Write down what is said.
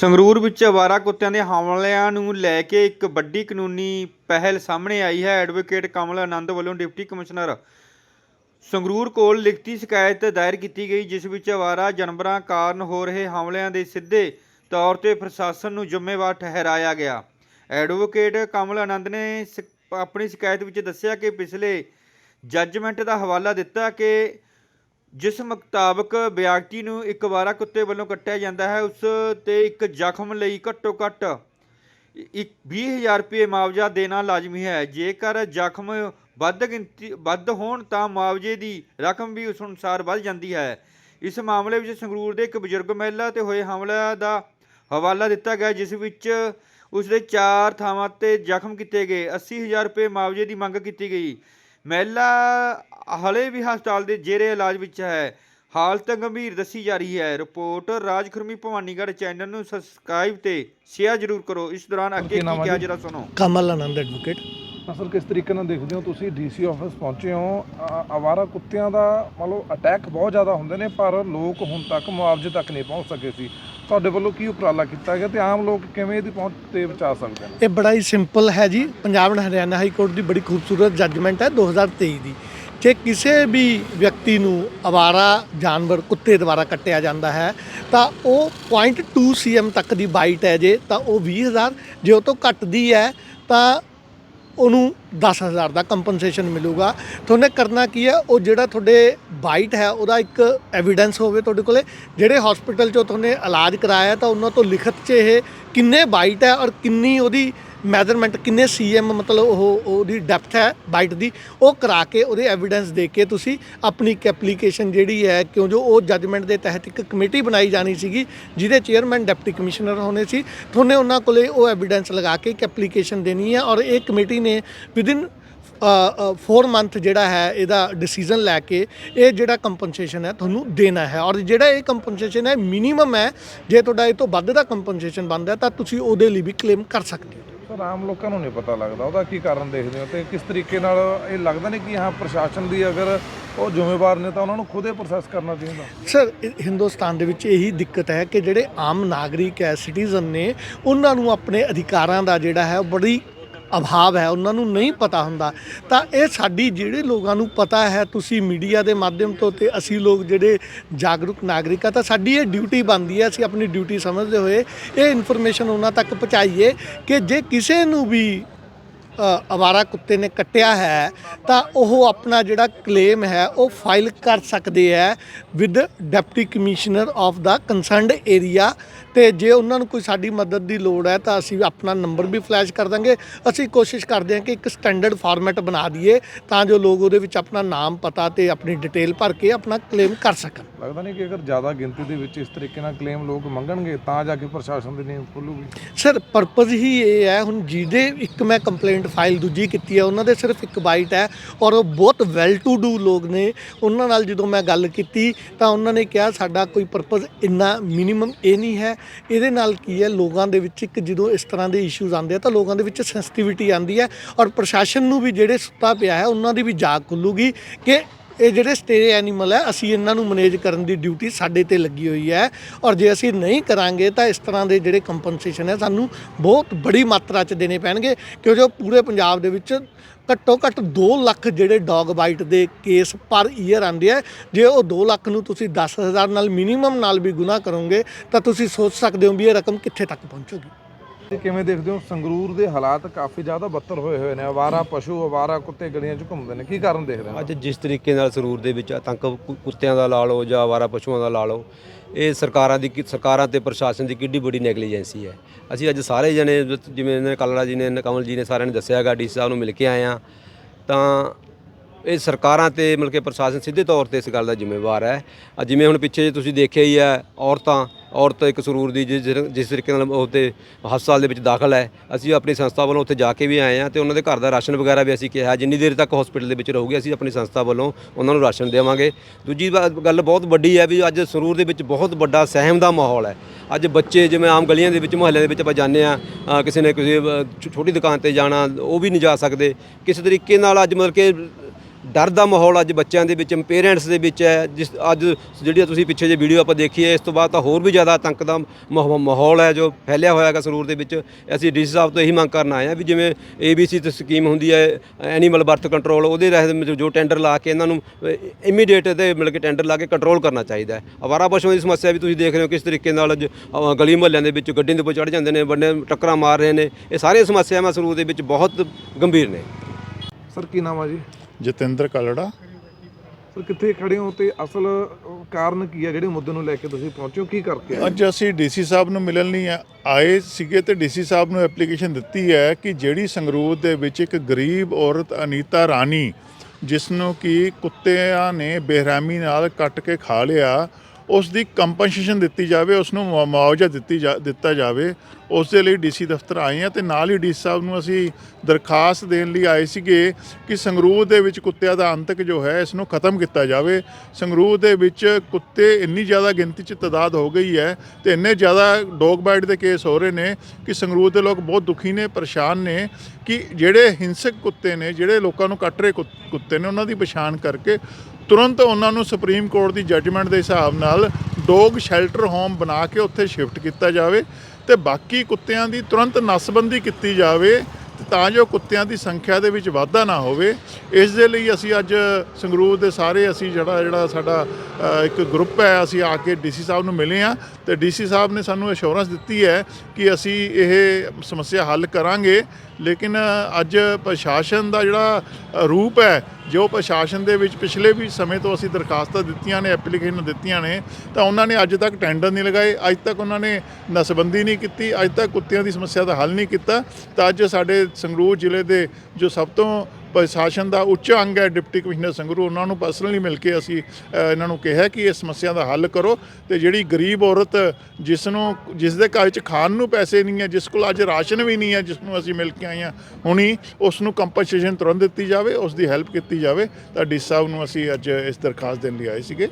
ਸੰਗਰੂਰ ਵਿੱਚ ਅਵਾਰਾ ਕੁੱਤਿਆਂ ਦੇ ਹਮਲਿਆਂ ਨੂੰ ਲੈ ਕੇ ਇੱਕ ਵੱਡੀ ਕਾਨੂੰਨੀ ਪਹਿਲ ਸਾਹਮਣੇ ਆਈ ਹੈ। ਐਡਵੋਕੇਟ ਕਮਲ ਆਨੰਦ ਵੱਲੋਂ ਡਿਪਟੀ ਕਮਿਸ਼ਨਰ ਸੰਗਰੂਰ ਕੋਲ ਲਿਖਤੀ ਸ਼ਿਕਾਇਤ ਦਾਇਰ ਕੀਤੀ ਗਈ, ਜਿਸ ਵਿੱਚ ਅਵਾਰਾ ਜਾਨਵਰਾਂ ਕਾਰਨ ਹੋ ਰਹੇ ਹਮਲਿਆਂ ਦੇ ਸਿੱਧੇ ਤੌਰ ਤੇ ਪ੍ਰਸ਼ਾਸਨ ਨੂੰ ਜ਼ਿੰਮੇਵਾਰ ਠਹਿਰਾਇਆ ਗਿਆ। ਐਡਵੋਕੇਟ ਕਮਲ ਆਨੰਦ ਨੇ ਸ- ਆਪਣੀ ਸ਼ਿਕਾਇਤ ਵਿੱਚ ਦੱਸਿਆ ਕਿ ਪਿਛਲੇ ਜੱਜਮੈਂਟ ਦਾ ਹਵਾਲਾ ਦਿੱਤਾ ਕਿ ਜਿਸ ਮੁਤਾਬਕ ਵਿਅਕਤੀ ਨੂੰ ਇੱਕ ਵਾਰਾ ਕੁੱਤੇ ਵੱਲੋਂ ਕੱਟਿਆ ਜਾਂਦਾ ਹੈ, ਉਸ ਤੇ ਇੱਕ ਜ਼ਖਮ ਲਈ ਘੱਟੋ ਘੱਟ ਇੱਕ 20000 ਰੁਪਏ ਮੁਆਵਜ਼ਾ ਦੇਣਾ ਲਾਜ਼ਮੀ ਹੈ। ਜੇਕਰ ਜ਼ਖਮ ਵੱਧ ਗਿਣਤੀ, ਵੱਧ ਹੋਣ ਤਾਂ ਮੁਆਵਜ਼ੇ ਦੀ ਰਕਮ ਵੀ ਉਸ ਅਨੁਸਾਰ ਵੱਧ ਜਾਂਦੀ ਹੈ। ਇਸ ਮਾਮਲੇ ਵਿੱਚ ਸੰਗਰੂਰ ਦੇ ਇੱਕ ਬਜ਼ੁਰਗ ਮਹਿਲਾ ਤੇ ਹੋਏ ਹਮਲਾ ਦਾ ਹਵਾਲਾ ਦਿੱਤਾ ਗਿਆ, ਜਿਸ ਵਿੱਚ ਉਸ ਦੇ ਚਾਰ ਥਾਵਾਂ ਤੇ ਜ਼ਖਮ ਕੀਤੇ ਗਏ। 80000 ਰੁਪਏ ਮੁਆਵਜ਼ੇ ਦੀ ਮੰਗ ਕੀਤੀ ਗਈ। ਮਹਿਲਾ ਹਲੇ ਵੀ ਹਸਪਤਾਲ ਦੇ ਜੇਰੇ ਇਲਾਜ ਵਿੱਚ ਹੈ। ਹਾਲਤ ਗੰਭੀਰ ਦੱਸੀ ਜਾ ਰਹੀ ਹੈ। ਰਿਪੋਰਟ ਰਾਜ ਖੁਰਮੀ ਭਵਾਨੀਗੜ੍ਹ ਚੈਨਲ ਨੂੰ ਸਬਸਕ੍ਰਾਈਬ ਤੇ ਸ਼ੇਅਰ ਜ਼ਰੂਰ ਕਰੋ। ਇਸ ਦੌਰਾਨ ਅੱਗੇ ਕੀ ਨਾਮ ਕਿਹਾ ਜੀ? ਜਰਾ ਸੁਣੋ। ਕਮਲ ਆਨੰਦ ਐਡਵੋਕੇਟ ਅਸਲ ਕਿਸ ਤਰੀਕੇ ਨਾਲ ਦੇਖਦੇ ਹੋ ਤੁਸੀਂ? ਡੀਸੀ ਆਫਿਸ ਪਹੁੰਚੇ ਹੋ। ਅ- ਅਵਾਰਾ ਕੁੱਤਿਆਂ ਦਾ ਮੰਨ ਲਓ ਅਟੈਕ ਬਹੁਤ ਜ਼ਿਆਦਾ ਹੁੰਦੇ ਨੇ ਪਰ ਲੋਕ ਹੁਣ ਤੱਕ ਮੁਆਵਜ਼ੇ ਤੱਕ ਨਹੀਂ ਪਹੁੰਚ ਸਕੇ ਸੀ। ਤੁਹਾਡੇ ਵੱਲੋਂ ਕੀ ਉਪਰਾਲਾ ਕੀਤਾ ਗਿਆ ਤੇ ਆਮ ਲੋਕ ਕਿਵੇਂ ਇਹਦੀ ਪਹੁੰਚ ਤੇ ਬਚਾ ਸਕਦੇ ਨੇ? ਇਹ ਬੜਾ ਹੀ ਸਿੰਪਲ ਹੈ ਜੀ। Punjab and Haryana high court ਦੀ ਬੜੀ ਖੂਬਸੂਰਤ ਜੱਜਮੈਂਟ ਹੈ 2023 ਦੀ ਜੇ ਕਿਸੇ ਵੀ ਵਿਅਕਤੀ ਨੂੰ ਅਵਾਰਾ ਜਾਨਵਰ, ਕੁੱਤੇ ਦੁਆਰਾ ਕੱਟਿਆ ਜਾਂਦਾ ਹੈ, ਤਾਂ ਉਹ 0.2 ਸੀਐਮ ਤੱਕ ਦੀ ਬਾਈਟ ਹੈ ਜੇ, ਤਾਂ ਉਹ 20000 ਜੇ ਉਹ ਤੋਂ ਘੱਟ ਦੀ ਹੈ, ਤਾਂ ਉਹਨੂੰ 10000 ਦਾ ਕੰਪਨਸੇਸ਼ਨ ਮਿਲੂਗਾ। ਤੁਹਾਨੇ ਕਰਨਾ ਕੀ ਹੈ? ਉਹ ਜਿਹੜਾ ਤੁਹਾਡੇ ਬਾਈਟ ਹੈ, ਉਹਦਾ ਇੱਕ ਐਵੀਡੈਂਸ ਹੋਵੇ ਤੁਹਾਡੇ ਕੋਲੇ। ਜਿਹੜੇ ਹਸਪੀਟਲ 'ਚੋਂ ਤੁਹਾਨੇ ਇਲਾਜ ਕਰਾਇਆ ਤਾਂ ਉਹਨਾਂ ਤੋਂ ਲਿਖਤ 'ਚ ਇਹ ਕਿੰਨੇ ਬਾਈਟ ਹੈ ਔਰ ਕਿੰਨੀ ਉਹਦੀ ਮੈਜ਼ਰਮੈਂਟ ਕਿੰਨੇ ਸੀਐਮ ਮਤਲਬ ਉਹ, ਉਹਦੀ ਡੈਪਥ ਹੈ ਬਾਈਟ ਦੀ, ਉਹ ਕਰਾ ਕੇ ਉਹਦੇ ਐਵੀਡੈਂਸ ਦੇ ਕੇ ਤੁਸੀਂ ਆਪਣੀ ਇੱਕ ਐਪਲੀਕੇਸ਼ਨ ਜਿਹੜੀ ਹੈ, ਕਿਉਂ ਜੋ ਉਹ ਜੱਜਮੈਂਟ ਦੇ ਤਹਿਤ ਇੱਕ ਕਮੇਟੀ ਬਣਾਈ ਜਾਣੀ ਸੀਗੀ, ਜਿਹਦੇ ਚੇਅਰਮੈਨ ਡਿਪਟੀ ਕਮਿਸ਼ਨਰ ਹੋਣੇ ਸੀ ਤੁਹਾਨੇ ਉਹਨਾਂ ਕੋਲੇ ਉਹ ਐਵੀਡੈਂਸ ਲਗਾ ਕੇ ਇੱਕ ਐਪਲੀਕੇਸ਼ਨ ਦੇਣੀ ਹੈ ਔਰ ਇਹ ਕਮੇਟੀ ਨੇ ਵਿਦਿਨ 4 ਮੰਥ ਜਿਹੜਾ ਹੈ, ਇਹਦਾ ਡਿਸੀਜਨ ਲੈ ਕੇ ਇਹ ਜਿਹੜਾ ਕੰਪਨਸੇਸ਼ਨ ਹੈ ਤੁਹਾਨੂੰ ਦੇਣਾ ਹੈ। ਔਰ ਜਿਹੜਾ ਇਹ ਕੰਪਨਸੇਸ਼ਨ ਹੈ ਮਿਨੀਮਮ ਹੈ, ਜੇ ਤੁਹਾਡਾ ਇਹ ਤੋਂ ਵੱਧ ਦਾ ਕੰਪਨਸੇਸ਼ਨ ਬਣਦਾ ਤਾਂ ਤੁਸੀਂ ਉਹਦੇ ਲਈ ਵੀ ਕਲੇਮ ਕਰ ਸਕਦੇ ਹੋ। ਸਰ ਆਮ ਲੋਕਾਂ ਨੂੰ ਨਹੀਂ ਪਤਾ ਲੱਗਦਾ, ਉਹਦਾ ਕੀ ਕਾਰਨ ਦੇਖਦੇ ਹੋ? ਤੇ ਕਿਸ ਤਰੀਕੇ ਨਾਲ ਇਹ ਲੱਗਦਾ ਨਹੀਂ ਕਿ ਹਾਂ, ਪ੍ਰਸ਼ਾਸਨ ਦੀ ਅਗਰ ਉਹ ਜ਼ਿੰਮੇਵਾਰ ਨੇ ਤਾਂ ਉਹਨਾਂ ਨੂੰ ਖੁਦ ਹੀ ਪ੍ਰੋਸੈਸ ਕਰਨਾ ਚਾਹੀਦਾ? ਸਰ ਹਿੰਦੁਸਤਾਨ ਦੇ ਵਿੱਚ ਇਹੀ ਦਿੱਕਤ ਹੈ ਕਿ ਜਿਹੜੇ ਆਮ ਨਾਗਰਿਕ ਹੈ ਸਿਟੀਜ਼ਨ ਨੇ, ਉਹਨਾਂ ਨੂੰ ਆਪਣੇ ਅਧਿਕਾਰਾਂ ਦਾ ਜਿਹੜਾ ਹੈ ਬੜੀ ਅਭਾਵ ਹੈ, ਉਹਨਾਂ ਨੂੰ ਨਹੀਂ ਪਤਾ ਹੁੰਦਾ। ਤਾਂ ਇਹ ਸਾਡੀ ਜਿਹੜੇ ਲੋਕਾਂ ਨੂੰ ਪਤਾ ਹੈ, ਤੁਸੀਂ ਮੀਡੀਆ ਦੇ ਮਾਧਿਅਮ ਤੋਂ ਤੇ ਅਸੀਂ ਲੋਕ ਜਿਹੜੇ ਜਾਗਰੂਕ ਨਾਗਰਿਕ ਆ, ਤਾਂ ਸਾਡੀ ਇਹ ਡਿਊਟੀ ਬਣਦੀ ਹੈ, ਅਸੀਂ ਆਪਣੀ ਡਿਊਟੀ ਸਮਝਦੇ ਹੋਏ ਇਹ ਇਨਫੋਰਮੇਸ਼ਨ ਉਹਨਾਂ ਤੱਕ ਪਹੁੰਚਾਈਏ ਕਿ ਜੇ ਕਿਸੇ ਨੂੰ ਵੀ ਅਵਾਰਾ ਕੁੱਤੇ ਨੇ ਕੱਟਿਆ ਹੈ ਤਾਂ ਉਹ ਆਪਣਾ ਜਿਹੜਾ ਕਲੇਮ ਹੈ ਉਹ ਫਾਈਲ ਕਰ ਸਕਦੇ ਹੈ ਵਿਦ ਡਿਪਟੀ ਕਮਿਸ਼ਨਰ ਆਫ ਦਾ ਕੰਸਰਨਡ ਏਰੀਆ ਤੇ ਜੇ ਉਹਨਾਂ ਨੂੰ ਕੋਈ ਸਾਡੀ ਮਦਦ ਦੀ ਲੋੜ ਹੈ ਤਾਂ ਅਸੀਂ ਆਪਣਾ ਨੰਬਰ ਵੀ ਫਲੈਸ਼ ਕਰ ਦਾਂਗੇ। ਅਸੀਂ ਕੋਸ਼ਿਸ਼ ਕਰਦੇ ਹਾਂ ਕਿ ਇੱਕ ਸਟੈਂਡਰਡ ਫਾਰਮੈਟ ਬਣਾ ਦਈਏ ਤਾਂ ਜੋ ਲੋਕ ਉਹਦੇ ਵਿੱਚ ਆਪਣਾ ਨਾਮ ਪਤਾ ਤੇ ਆਪਣੀ ਡਿਟੇਲ ਭਰ ਕੇ ਆਪਣਾ ਕਲੇਮ ਕਰ ਸਕਣ। ਲੱਗਦਾ ਨਹੀਂ ਕਿ ਅਗਰ ਜ਼ਿਆਦਾ ਗਿਣਤੀ ਦੇ ਵਿੱਚ ਇਸ ਤਰੀਕੇ ਨਾਲ ਕਲੇਮ ਲੋਕ ਮੰਗਣਗੇ ਤਾਂ ਜਾ ਕੇ ਪ੍ਰਸ਼ਾਸਨ ਦੀ ਨੀਂਦ ਖੁੱਲੂਗੀ। ਸਰ ਪਰਪਸ ਹੀ ਇਹ ਹੈ ਹੁਣ ਜਿਹਦੇ ਇੱਕ ਮੈਂ ਕੰਪਲੇਂਟ ਫਾਈਲ ਦੂਜੀ ਕੀਤੀ ਹੈ, ਉਹਨਾਂ ਦੇ ਸਿਰਫ ਇੱਕ ਬਾਈਟ ਹੈ ਔਰ ਉਹ ਬਹੁਤ ਵੈਲ ਟੂ ਡੂ ਲੋਕ ਨੇ। ਉਹਨਾਂ ਨਾਲ ਜਦੋਂ ਮੈਂ ਗੱਲ ਕੀਤੀ ਤਾਂ ਉਹਨਾਂ ਨੇ ਕਿਹਾ, ਸਾਡਾ ਕੋਈ ਪਰਪਸ ਇੰਨਾ ਮਿਨੀਮਮ ਇਹ ਨਹੀਂ ਹੈ। ਇਹਦੇ ਨਾਲ ਕੀ ਹੈ, ਲੋਕਾਂ ਦੇ ਵਿੱਚ ਇੱਕ ਜਦੋਂ ਇਸ ਤਰ੍ਹਾਂ ਦੇ ਇਸ਼ੂਜ਼ ਆਉਂਦੇ ਆ ਤਾਂ ਲੋਕਾਂ ਦੇ ਵਿੱਚ ਸੈਂਸਿਟੀਵਿਟੀ ਆਉਂਦੀ ਹੈ ਔਰ ਪ੍ਰਸ਼ਾਸਨ ਨੂੰ ਵੀ ਜਿਹੜੇ ਸੁੱਤਾ ਪਿਆ ਹੈ, ਉਹਨਾਂ ਦੀ ਵੀ ਜਾਗ ਖੁੱਲੂਗੀ ਕਿ ਇਹ ਜਿਹੜੇ ਸਟੇ ਐਨੀਮਲ ਹੈ, ਅਸੀਂ ਇਹਨਾਂ ਨੂੰ ਮੈਨੇਜ ਕਰਨ ਦੀ ਡਿਊਟੀ ਸਾਡੇ ਤੇ ਲੱਗੀ ਹੋਈ ਹੈ। ਔਰ ਜੇ ਅਸੀਂ ਨਹੀਂ ਕਰਾਂਗੇ, ਤਾਂ ਇਸ ਤਰ੍ਹਾਂ ਦੇ ਜਿਹੜੇ ਕੰਪਨਸੇਸ਼ਨ ਹੈ, ਸਾਨੂੰ ਬਹੁਤ ਬੜੀ ਮਾਤਰਾ 'ਚ ਦੇਣੇ ਪੈਣਗੇ। ਕਿਉਂ ਜੋ ਪੂਰੇ ਪੰਜਾਬ ਦੇ ਵਿੱਚ ਘੱਟੋ ਘੱਟ 2 ਲੱਖ ਜਿਹੜੇ ਡੌਗ ਬਾਈਟ ਦੇ ਕੇਸ ਪਰ ਈਅਰ ਆਉਂਦੇ ਆ, ਜੇ ਉਹ 2 ਲੱਖ ਨੂੰ ਤੁਸੀਂ 10000 ਨਾਲ ਮਿਨੀਮਮ ਨਾਲ ਵੀ ਗੁਨਾ ਕਰੋਗੇ, ਤਾਂ ਤੁਸੀਂ ਸੋਚ ਸਕਦੇ ਹੋ ਵੀ ਇਹ ਰਕਮ ਕਿੱਥੇ ਤੱਕ ਪਹੁੰਚੇਗੀ। ਤੇ ਕਿਵੇਂ ਦੇਖਦੇ ਹੋ? ਸੰਗਰੂਰ ਦੇ ਹਾਲਾਤ ਕਾਫੀ ਜ਼ਿਆਦਾ ਬੱਤਰ ਹੋਏ ਹੋਏ ਨੇ। ਅਵਾਰਾ ਪਸ਼ੂ ਅਵਾਰਾ ਕੁੱਤੇ ਗਲੀਆਂ 'ਚ ਘੁੰਮਦੇ ਨੇ। ਕੀ ਕਾਰਨ ਦੇਖਦੇ ਹੋ? ਅੱਜ ਜਿਸ ਤਰੀਕੇ ਨਾਲ ਸੰਗਰੂਰ ਦੇ ਵਿੱਚ ਆਤੰਕ ਕੁੱਤਿਆਂ ਦਾ ਲਾ ਲਓ ਜਾਂ ਆਵਾਰਾ ਪਸ਼ੂਆਂ ਦਾ ਲਾ ਲਓ, ਇਹ ਸਰਕਾਰਾਂ ਦੀ ਸਰਕਾਰਾਂ ਤੇ ਪ੍ਰਸ਼ਾਸਨ ਦੀ ਕਿੱਡੀ ਵੱਡੀ ਨੈਗਲੀਜੈਂਸੀ ਹੈ। ਅਸੀਂ ਅੱਜ ਸਾਰੇ ਜਣੇ ਜਿਵੇਂ ਇਹਨਾਂ ਨੇ ਜੀ ਨੇ ਕਮਲ ਜੀ ਨੇ ਸਾਰਿਆਂ ਨੇ ਦੱਸਿਆ ਗਾ ਡੀ ਸਾਹਿਬ ਨੂੰ ਮਿਲ ਕੇ ਆਏ ਆ ਤਾਂ ਇਹ ਸਰਕਾਰਾਂ ਤੇ ਮਿਲ ਕੇ ਪ੍ਰਸ਼ਾਸਨ ਸਿੱਧੇ ਤੌਰ ਤੇ ਇਸ ਗੱਲ ਦਾ ਜ਼ਿੰਮੇਵਾਰ ਹੈ। ਜਿਵੇਂ ਹੁਣ ਪਿੱਛੇ ਜੇ ਤੁਸੀਂ ਦੇਖਿਆ ਹੀ ਹੈ ਔਰਤਾਂ ਔਰਤ ਇੱਕ ਸਰੂਰ ਦੀ ਜਿਸ ਜਿਸ ਤਰੀਕੇ ਨਾਲ ਉਹ ਤੇ ਹਸਪਤਾਲ ਦੇ ਵਿੱਚ ਦਾਖਲ ਹੈ। ਅਸੀਂ ਆਪਣੀ ਸੰਸਥਾ ਵੱਲੋਂ ਉੱਥੇ ਜਾ ਕੇ ਵੀ ਆਏ ਹਾਂ ਤੇ ਉਹਨਾਂ ਦੇ ਘਰ ਦਾ ਰਾਸ਼ਨ ਵਗੈਰਾ ਵੀ ਅਸੀਂ ਕਿਹਾ, ਜਿੰਨੀ ਦੇਰ ਤੱਕ ਹਸਪੀਟਲ ਦੇ ਵਿੱਚ ਰਹੂਗੀ, ਅਸੀਂ ਆਪਣੀ ਸੰਸਥਾ ਵੱਲੋਂ ਉਹਨਾਂ ਨੂੰ ਰਾਸ਼ਨ ਦੇਵਾਂਗੇ। ਦੂਜੀ ਗੱਲ ਬਹੁਤ ਵੱਡੀ ਹੈ ਵੀ ਅੱਜ ਸਰੂਰ ਦੇ ਵਿੱਚ ਬਹੁਤ ਵੱਡਾ ਸਹਿਮ ਦਾ ਮਾਹੌਲ ਹੈ। ਅੱਜ ਬੱਚੇ ਜਿਵੇਂ ਆਮ ਗਲੀਆਂ ਦੇ ਵਿੱਚ ਮੁਹੱਲਿਆਂ ਦੇ ਵਿੱਚ ਆਪਾਂ ਜਾਂਦੇ ਆ ਕਿਸੇ ਨੇ ਕਿਸੇ ਛੋਟੀ ਦੁਕਾਨ ਤੇ ਜਾਣਾ, ਉਹ ਵੀ ਨਹੀਂ ਜਾ ਸਕਦੇ। ਕਿਸ ਤਰੀਕੇ ਨਾਲ ਅੱਜ ਮਤਲਬ ਕਿ ਡਰ ਦਾ ਮਾਹੌਲ ਅੱਜ ਬੱਚਿਆਂ ਦੇ ਵਿੱਚ ਪੇਰੈਂਟਸ ਦੇ ਵਿੱਚ ਹੈ, ਜਿਸ ਅੱਜ ਜਿਹੜੀ ਤੁਸੀਂ ਪਿੱਛੇ ਜੇ ਵੀਡੀਓ ਆਪਾਂ ਦੇਖੀ ਹੈ ਇਸ ਤੋਂ ਬਾਅਦ ਤਾਂ ਹੋਰ ਵੀ ਜ਼ਿਆਦਾ ਆਤੰਕ ਦਾ ਮਾਹੌ- ਮਾਹੌਲ ਹੈ ਜੋ ਫੈਲਿਆ ਹੋਇਆ ਹੈਗਾ ਸੰਗਰੂਰ ਦੇ ਵਿੱਚ। ਅਸੀਂ ਡੀਸੀ ਸਾਹਿਬ ਤੋਂ ਇਹੀ ਮੰਗ ਕਰਨ ਆਏ ਹਾਂ ਵੀ ਜਿਵੇਂ ਏਬੀਸੀ ਤੇ ਸਕੀਮ ਹੁੰਦੀ ਹੈ ਐਨੀਮਲ ਬਰਥ ਕੰਟਰੋਲ ਉਹਦੇ ਰਹਿਤ ਜੋ ਟੈਂਡਰ ਲਾ ਕੇ ਇਹਨਾਂ ਨੂੰ ਇਮੀਡੀਏਟ ਤੇ ਮਿਲ ਕੇ ਟੈਂਡਰ ਲਾ ਕੇ ਕੰਟਰੋਲ ਕਰਨਾ ਚਾਹੀਦਾ ਹੈ। ਅਵਾਰਾ ਪਸ਼ੂਆਂ ਦੀ ਸਮੱਸਿਆ ਵੀ ਤੁਸੀਂ ਦੇਖ ਰਹੇ ਹੋ ਕਿਸ ਤਰੀਕੇ ਨਾਲ ਅੱਜ ਗਲੀ ਮੁਹੱਲਿਆਂ ਦੇ ਵਿੱਚ ਗੱਡੀਆਂ ਦੇ ਉੱਪਰ ਚੜ ਜਾਂਦੇ ਨੇ ਵੱਡੇ ਟੱਕਰਾਂ ਮਾਰ ਰਹੇ ਨੇ। ਇਹ ਸਾਰੀਆਂ ਸਮੱਸਿਆਵਾਂ ਸੰਗਰੂਰ ਦੇ ਵਿੱਚ ਬਹੁਤ ਗੰਭੀਰ ਨੇ। ਸਰ ਕੀ ਨਾਮ ਆ ਜੀ? ਜਤਿੰਦਰ ਕਲੜਾ ਸਰ ਕਿੱਥੇ ਖੜੇ ਹੋ ਤੇ ਅਸਲ ਕਾਰਨ ਕੀ ਹੈ ਜਿਹੜੇ ਮੁੱਦੇ ਨੂੰ ਲੈ ਕੇ ਤੁਸੀਂ ਪਹੁੰਚੇ ਕੀ ਕਰਕੇ ਆਏ? ਅੱਜ ਅਸੀਂ ਡੀਸੀ ਸਾਹਿਬ ਨੂੰ ਮਿਲਣ ਲਈ ਆਏ ਸੀਗੇ ਤੇ ਡੀਸੀ ਸਾਹਿਬ ਨੂੰ ਐਪਲੀਕੇਸ਼ਨ ਦਿੱਤੀ ਹੈ ਕਿ ਜਿਹੜੀ ਸੰਗਰੂਰ ਦੇ ਵਿੱਚ ਇੱਕ ਗਰੀਬ ਔਰਤ ਅਨੀਤਾ ਰਾਣੀ ਜਿਸ ਨੂੰ ਕਿ ਕੁੱਤਿਆਂ ਨੇ ਬੇਰਹਿਮੀ ਨਾਲ ਕੱਟ ਕੇ ਖਾ ਲਿਆ ਉਸ ਦੀ ਕੰਪਨਸੇਸ਼ਨ ਦਿੱਤੀ ਜਾਵੇ ਉਸ ਨੂੰ ਮੁਆ- ਮੁਆਵਜ਼ਾ ਦਿੱਤੀ ਜਾ, ਦਿੱਤਾ ਜਾਵੇ ਉਸ ਦੇ ਲਈ ਡੀਸੀ ਦਫ਼ਤਰ ਆਏ ਆ ਤੇ ਨਾਲ ਹੀ ਡੀਸੀ ਸਾਹਿਬ ਨੂੰ ਅਸੀਂ ਦਰਖਾਸਤ ਦੇਣ ਲਈ ਆਏ ਸੀਗੇ ਕਿ ਸੰਗਰੂਰ ਦੇ ਵਿੱਚ ਕੁੱਤਿਆਂ ਦਾ ਅੰਤਕ ਜੋ ਹੈ, ਇਸ ਨੂੰ ਖਤਮ ਕੀਤਾ ਜਾਵੇ। ਸੰਗਰੂਰ ਦੇ ਵਿੱਚ ਕੁੱਤੇ ਇੰਨੀ ਜ਼ਿਆਦਾ ਗਿਣਤੀ 'ਚ ਤਾਦਾਦ ਹੋ ਗਈ ਹੈ ਤੇ ਇੰਨੇ ਜ਼ਿਆਦਾ ਡੌਗ ਬਾਈਟ ਦੇ ਕੇਸ ਹੋ ਰਹੇ ਨੇ ਕਿ ਸੰਗਰੂਰ ਦੇ ਲੋਕ ਬਹੁਤ ਦੁਖੀ ਨੇ, ਪਰੇਸ਼ਾਨ ਨੇ ਕਿ ਜਿਹੜੇ ਹਿੰਸਕ ਕੁੱਤੇ ਨੇ, ਜਿਹੜੇ ਲੋਕਾਂ ਨੂੰ ਕੱਟ ਰਹੇ ਕੁੱਤ- ਕੁੱਤੇ ਨੇ, ਉਹਨਾਂ ਦੀ ਪਛਾਣ ਕਰਕੇ ਤੁਰੰਤ ਉਹਨਾਂ ਨੂੰ ਸੁਪਰੀਮ ਕੋਰਟ ਦੀ ਜੱਜਮੈਂਟ ਦੇ ਹਿਸਾਬ ਨਾਲ ਡੌਗ ਸ਼ੈਲਟਰ ਹੋਮ ਬਣਾ ਕੇ ਉੱਥੇ ਸ਼ਿਫਟ ਕੀਤਾ ਜਾਵੇ ਤੇ ਬਾਕੀ ਕੁੱਤਿਆਂ ਦੀ ਤੁਰੰਤ ਨਸਬੰਦੀ ਕੀਤੀ ਜਾਵੇ ਤਾਂ ਜੋ ਕੁੱਤਿਆਂ ਦੀ ਸੰਖਿਆ ਦੇ ਵਿੱਚ ਵਾਧਾ ਨਾ ਹੋਵੇ, ਇਸ ਦੇ ਲਈ ਅਸੀਂ ਅੱਜ ਸੰਗਰੂਰ ਦੇ ਸਾਰੇ ਅਸੀਂ ਜਿਹੜਾ ਜਿਹੜਾ ਸਾਡਾ ਇੱਕ ਗਰੁੱਪ ਹੈ, ਅਸੀਂ ਆ ਕੇ ਡੀਸੀ ਸਾਹਿਬ ਨੂੰ ਮਿਲੇ ਆ ਤੇ ਡੀਸੀ ਸਾਹਿਬ ਨੇ ਸਾਨੂੰ ਅਸ਼ੋਰੈਂਸ ਦਿੱਤੀ ਹੈ ਕਿ ਅਸੀਂ ਇਹ ਸਮੱਸਿਆ ਹੱਲ ਕਰਾਂਗੇ। ਲੇਕਿਨ ਅੱਜ ਪ੍ਰਸ਼ਾਸਨ ਦਾ ਜਿਹੜਾ ਰੂਪ ਹੈ, ਜੋ ਪ੍ਰਸ਼ਾਸਨ ਦੇ ਵਿੱਚ ਪਿਛਲੇ ਵੀ ਸਮੇਂ ਤੋਂ ਅਸੀਂ ਦਰਖਾਸਤਾਂ ਦਿੱਤੀਆਂ ਨੇ ਐਪਲੀਕੇਸ਼ਨ ਦਿੱਤੀਆਂ ਨੇ, ਤਾਂ ਉਹਨਾਂ ਨੇ ਅੱਜ ਤੱਕ ਟੈਂਡਰ ਨਹੀਂ ਲਗਾਏ। ਅੱਜ ਤੱਕ ਉਹਨਾਂ ਨੇ ਨਸਬੰਦੀ ਨਹੀਂ ਕੀਤੀ, ਅੱਜ ਤੱਕ ਕੁੱਤਿਆਂ ਦੀ ਸਮੱਸਿਆ ਦਾ ਹੱਲ ਨਹੀਂ ਕੀਤਾ। ਤਾਂ ਅੱਜ ਸਾਡੇ ਸੰਗਰੂਰ ਜ਼ਿਲ੍ਹੇ ਦੇ ਜੋ ਸਭ ਤੋਂ ਪ੍ਰਸ਼ਾਸਨ ਦਾ ਉੱਚ ਅੰਗ ਹੈ, ਡਿਪਟੀ ਕਮਿਸ਼ਨਰ ਸੰਗਰੂਰ, ਉਹਨਾਂ ਨੂੰ ਪਰਸਨਲੀ ਮਿਲ ਕੇ ਅਸੀਂ ਇਹਨਾਂ ਨੂੰ ਕਿਹਾ ਕਿ ਇਸ ਸਮੱਸਿਆ ਦਾ ਹੱਲ ਕਰੋ ਤੇ ਜਿਹੜੀ ਗਰੀਬ ਔਰਤ ਜਿਸ ਨੂੰ, ਜਿਸ ਦੇ ਘਰ 'ਚ ਖਾਣ ਨੂੰ ਪੈਸੇ ਨਹੀਂ ਹੈ, ਜਿਸ ਕੋਲ ਅੱਜ ਰਾਸ਼ਨ ਵੀ ਨਹੀਂ ਹੈ, ਜਿਸ ਨੂੰ ਅਸੀਂ ਮਿਲ ਕੇ ਆਏ ਹਾਂ, ਹੁਣੀ ਉਸ ਨੂੰ ਕੰਪਨਸੇਸ਼ਨ ਤੁਰੰਤ ਦਿੱਤੀ ਜਾਵੇ ਉਸ ਦੀ ਹੈਲਪ ਕੀਤੀ ਜਾਵੇ, ਤਾਂ ਡੀ ਸਾਹਿਬ ਨੂੰ ਅਸੀਂ ਅੱਜ ਇਸ ਦਰਖਾਸਤ ਦੇਣ ਲਈ ਆਏ ਸੀਗੇ।